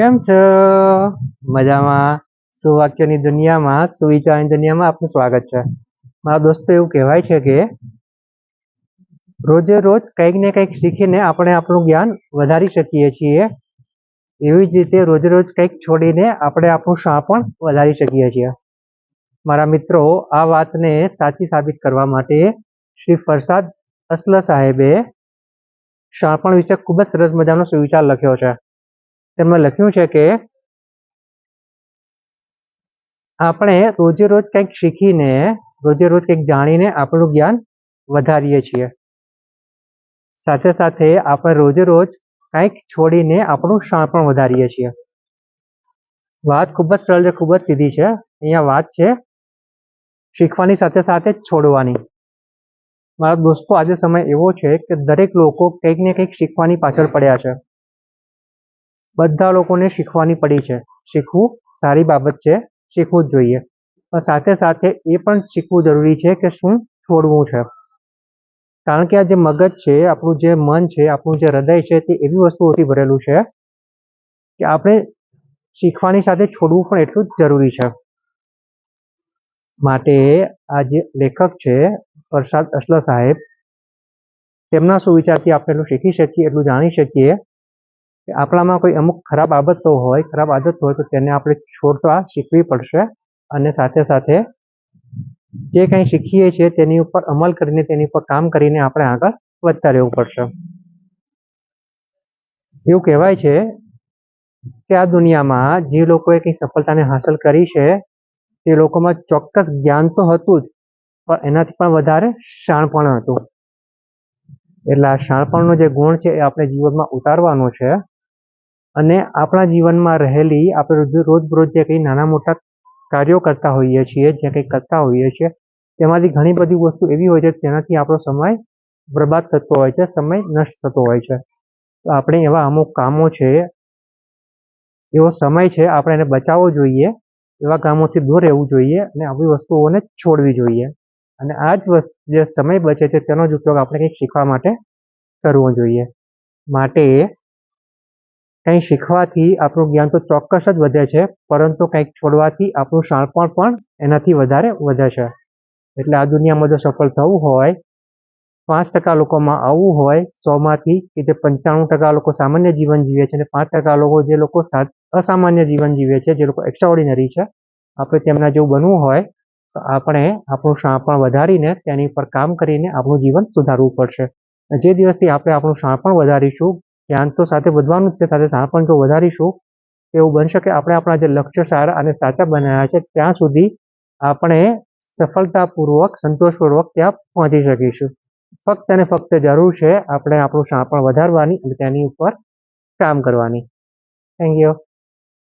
કેમ છો? મજામાં? સુવાક્યની દુનિયામાં, સુવિચારની દુનિયામાં આપનું સ્વાગત છે. મારા દોસ્તો, એવું કહેવાય છે કે રોજે રોજ કંઈક ને કંઈક શીખીને આપણે આપણું જ્ઞાન વધારી શકીએ છીએ. એવી જ રીતે રોજે રોજ કંઈક છોડીને આપણે આપણું શાણપણ વધારી શકીએ છીએ. મારા મિત્રો, આ વાતને સાચી સાબિત કરવા માટે શ્રી ફરસાદ અસલ સાહેબે શાણપણ વિશે ખૂબ જ સરસ મજાનો સુવિચાર લખ્યો છે. તેમાં લખ્યું છે કે આપણે રોજે રોજ કંઈક શીખીને રોજે રોજ કંઈક જાણીને આપણું જ્ઞાન વધારીએ છીએ. સાથે સાથે આપણે રોજે રોજ કંઈક છોડીને આપણું શાણપણ વધારીએ છીએ. વાત ખૂબ જ સરળ છે, ખૂબ જ સીધી છે. અહીંયા વાત છે શીખવાની સાથે સાથે છોડવાની. મારા દોસ્તો, આજે સમય એવો છે કે દરેક લોકો કંઈક ને કંઈક શીખવાની પાછળ પડ્યા છે. બધા લોકોને શીખવાની પડી છે. શીખવું સારી બાબત છે. શીખવું જ જોઈએ. પણ સાથે સાથે એ પણ શીખવું જરૂરી છે કે શું છોડવું છે. કારણ કે આ જે મગજ છે, આપણું જે મન છે, આપણું જે હૃદય છે તે એવી વસ્તુઓથી ભરેલું છે કે આપણે શીખવાની સાથે છોડવું પણ એટલું જ જરૂરી છે. માટે આ જે લેખક છે, પ્રસાદ અસલા સાહેબ તેમના સુવિચારથી આપણે એટલું શીખી શકીએ, એટલું જાણી શકીએ કે આપણામાં કોઈ અમુક ખરાબ આદતો હોય, ખરાબ આદત હોય તો તેને આપણે છોડતા શીખવી પડશે અને સાથે સાથે જે કંઈ શીખીએ છીએ તેની ઉપર અમલ કરીને, તેની ઉપર કામ કરીને આપણે આગળ વધતા રહેવું પડશે. એવું કહેવાય છે કે આ દુનિયામાં જે લોકોએ કંઈ સફળતાને હાંસલ કરી છે, તે લોકોમાં ચોક્કસ જ્ઞાન તો હતું જ, પણ એનાથી પણ વધારે શાણપણ હતું. એટલે આ શાણપણનો જે ગુણ છે એ આપણે જીવનમાં ઉતારવાનો છે. અને આપણા જીવનમાં રહેલી આપણે રોજબરોજ જે કંઈ નાના મોટા કાર્યો કરતા હોઈએ છીએ, જે કંઈ કરતા હોઈએ છીએ, તેમાંથી ઘણી બધી વસ્તુ એવી હોય છે જેનાથી આપણો સમય બરબાદ થતો હોય છે, સમય નષ્ટ થતો હોય છે. તો આપણે એવા અમુક કામો છે, એવો સમય છે, આપણે એને બચાવવો જોઈએ, એવા કામોથી દૂર રહેવું જોઈએ અને આવી વસ્તુઓને છોડવી જોઈએ. અને આ જ વસ્તુ જે સમય બચે છે તેનો જ ઉપયોગ આપણે કંઈક શીખવા માટે કરવો જોઈએ. માટે કંઈ શીખવાથી આપણું જ્ઞાન તો ચોક્કસ જ વધે છે, પરંતુ કંઈક છોડવાથી આપણું શાણપણ પણ એનાથી વધારે વધે છે. એટલે આ દુનિયામાં જો સફળ થવું હોય, પાંચ ટકા લોકોમાં આવવું હોય, સોમાંથી કે જે પંચાણું ટકા લોકો સામાન્ય જીવન જીવે છે અને પાંચ ટકા લોકો જે લોકો અસામાન્ય જીવન જીવે છે, જે લોકો એક્સ્ટ્રાઓર્ડિનરી છે, આપણે તેમના જેવું બનવું હોય, તો આપણે આપણું શાણપણ વધારીને તેની પર કામ કરીને આપણું જીવન સુધારવું પડશે. જે દિવસથી આપણે આપણું શાણપણ વધારીશું જ્ઞાન તો સાથે વધવાનું જ છે, સાથે શાણપણ જો વધારીશું, એવું બનશે કે આપણે આપણા જે લક્ષ્ય સારા અને સાચા બનાવ્યા છે, ત્યાં સુધી આપણે સફળતાપૂર્વક, સંતોષપૂર્વક ત્યાં પહોંચી શકીશું. ફક્ત અને ફક્ત જરૂર છે આપણે આપણું શાણપણ વધારવાની અને તેની ઉપર કામ કરવાની. Thank you